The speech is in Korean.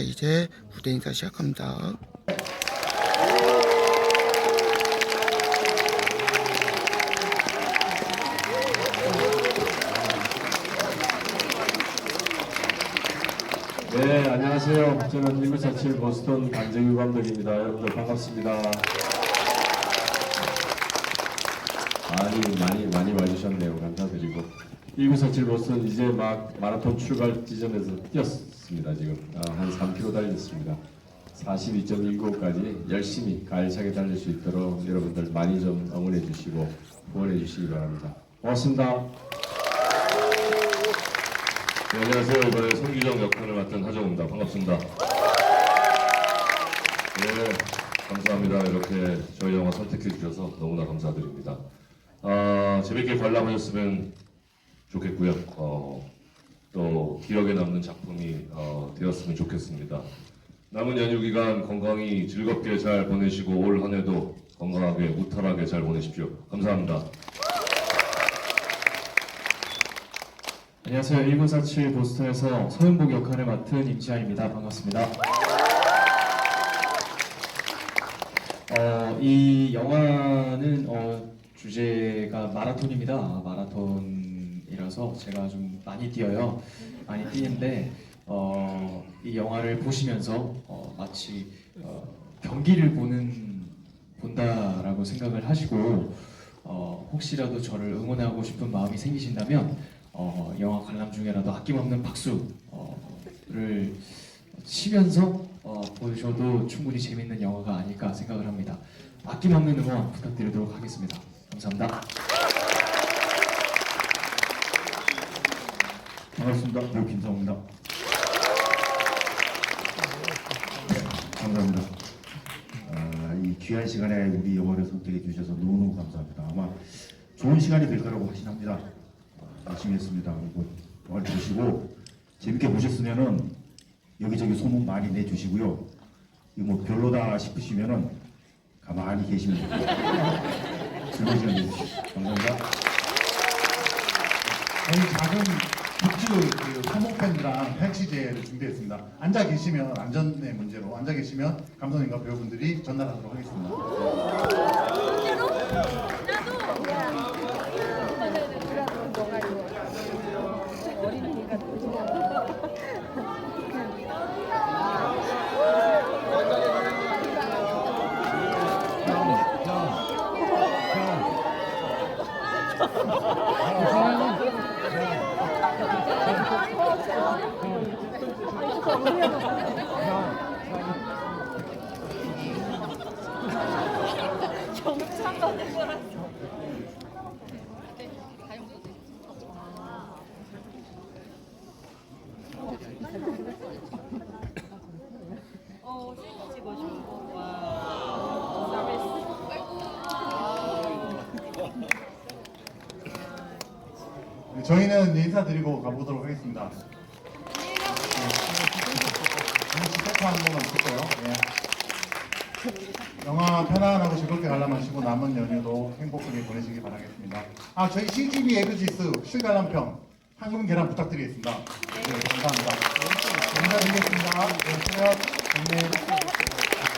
자, 이제 무대 인사 시작합니다. 네, 안녕하세요. 저는 1947 보스턴 강정규 감독입니다. 여러분들 반갑습니다. 많이, 많이, 많이 와주셨네요. 감사드리고. 1947 보스턴 이제 막 마라톤 출발 지점에서 뛰었습니다. 지금. 아, 한 3km 달렸습니다. 42.195까지 열심히 가열차게 달릴 수 있도록 여러분들 많이 좀 응원해 주시고 후원해 주시기 바랍니다. 고맙습니다. 네, 안녕하세요. 이번에 송규정 역할을 맡은 하정우입니다. 반갑습니다. 네, 감사합니다. 이렇게 저희 영화 선택해 주셔서 너무나 감사드립니다. 아, 재밌게 관람하셨으면 좋겠고요. 어, 또 기억에 남는 작품이 어, 되었으면 좋겠습니다. 남은 연휴 기간 건강히 즐겁게 잘 보내시고 올 한 해도 건강하게 무탈하게 잘 보내십시오. 감사합니다. 안녕하세요. 1947 보스턴에서 서현복 역할을 맡은 임지한입니다. 반갑습니다. 어, 이 영화는 어, 주제가 마라톤입니다. 마라톤 이라서 제가 좀 많이 뛰어요. 많이 뛰는데 어, 이 영화를 보시면서 어, 마치 어, 경기를 보는 본다라고 생각을 하시고 어, 혹시라도 저를 응원하고 싶은 마음이 생기신다면 어, 영화 관람 중에라도 아낌없는 박수를 치면서 어, 보셔도 충분히 재밌는 영화가 아닐까 생각을 합니다. 아낌없는 응원 부탁드리도록 하겠습니다. 감사합니다. 반갑습니다. 배우 김성우입니다. 감사합니다. 아, 이 귀한 시간에 우리 영화를 선택해 주셔서 너무너무 감사합니다. 아마 좋은 시간이 될 거라고 확신합니다. 아, 열심히 했습니다. 그리고 영화를 보시고 재밌게 보셨으면은 여기저기 소문 많이 내주시고요. 이거 뭐 별로다 싶으시면은 가만히 계시면 됩니다. 즐거운 시간 되십시오. 감사합니다. 저희 작은 굿즈 그 사모팬이랑 팬시제를 준비했습니다. 앉아 계시면 안전의 문제로 앉아 계시면 감독님과 배우분들이 전달하도록 하겠습니다. 네, 저희는 인사드리고 가보도록 하겠습니다. 스태프 한 번은 없을까요? 예. 영화 편안하고 즐겁게 관람하시고 남은 연휴도 행복하게 보내시기 바라겠습니다. 아 저희 CGV 에그지스 실관람평 황금 계란 부탁드리겠습니다. 네, 감사합니다. 감사드리겠습니다. 네, 수고하셨습니다. 네.